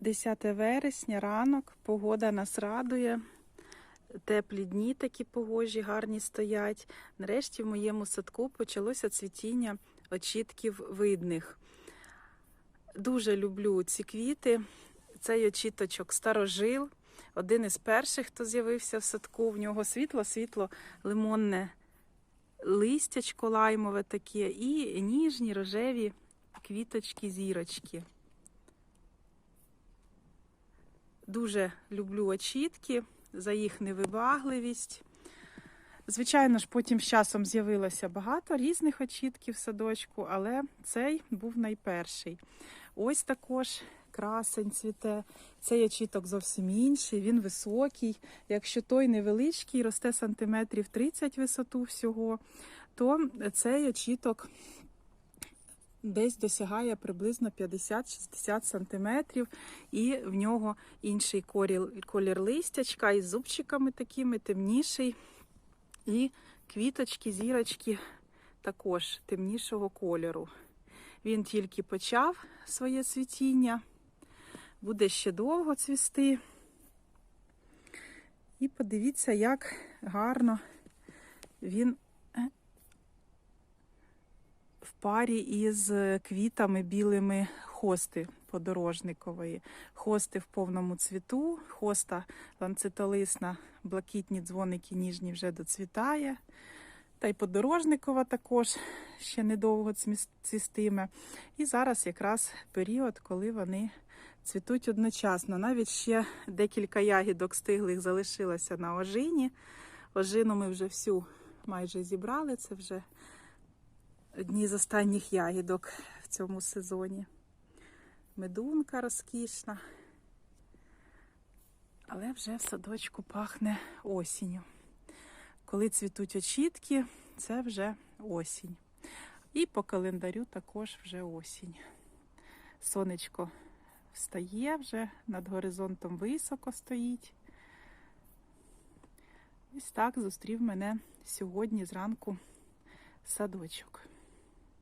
10 вересня, ранок, погода нас радує. Теплі дні такі погожі, гарні стоять. Нарешті в моєму садку почалося цвітіння очітків видних. Дуже люблю ці квіти. Цей очіточок старожил, один із перших, хто з'явився в садку. В нього світло-світло лимонне листячко лаймове таке і ніжні рожеві квіточки, зірочки. Дуже люблю очітки за їх невибагливість. Звичайно ж, потім з часом з'явилося багато різних очітків в садочку, але цей був найперший. Ось також красень цвіте. Цей очіток зовсім інший, він високий. Якщо той невеличкий, росте сантиметрів 30 висоту всього, то цей очіток десь досягає приблизно 50-60 сантиметрів, і в нього інший колір, листячка із зубчиками такими темніший. І квіточки, зірочки також темнішого кольору. Він тільки почав своє цвітіння, буде ще довго цвісти. І подивіться, як гарно він парі із квітами білими хости подорожникової. Хости в повному цвіту, хоста ланцетолисна, блакитні дзвоники ніжні вже доцвітає. Та й подорожникова також ще недовго цвістиме. І зараз якраз період, коли вони цвітуть одночасно. Навіть ще декілька ягідок стиглих залишилося на ожині. Ожину ми вже всю майже зібрали. Це вже одні з останніх ягідок в цьому сезоні. Медунка розкішна. Але вже в садочку пахне осінню. Коли цвітуть очітки, це вже осінь. І по календарю також вже осінь. Сонечко встає вже, над горизонтом високо стоїть. Ось так зустрів мене сьогодні зранку садочок.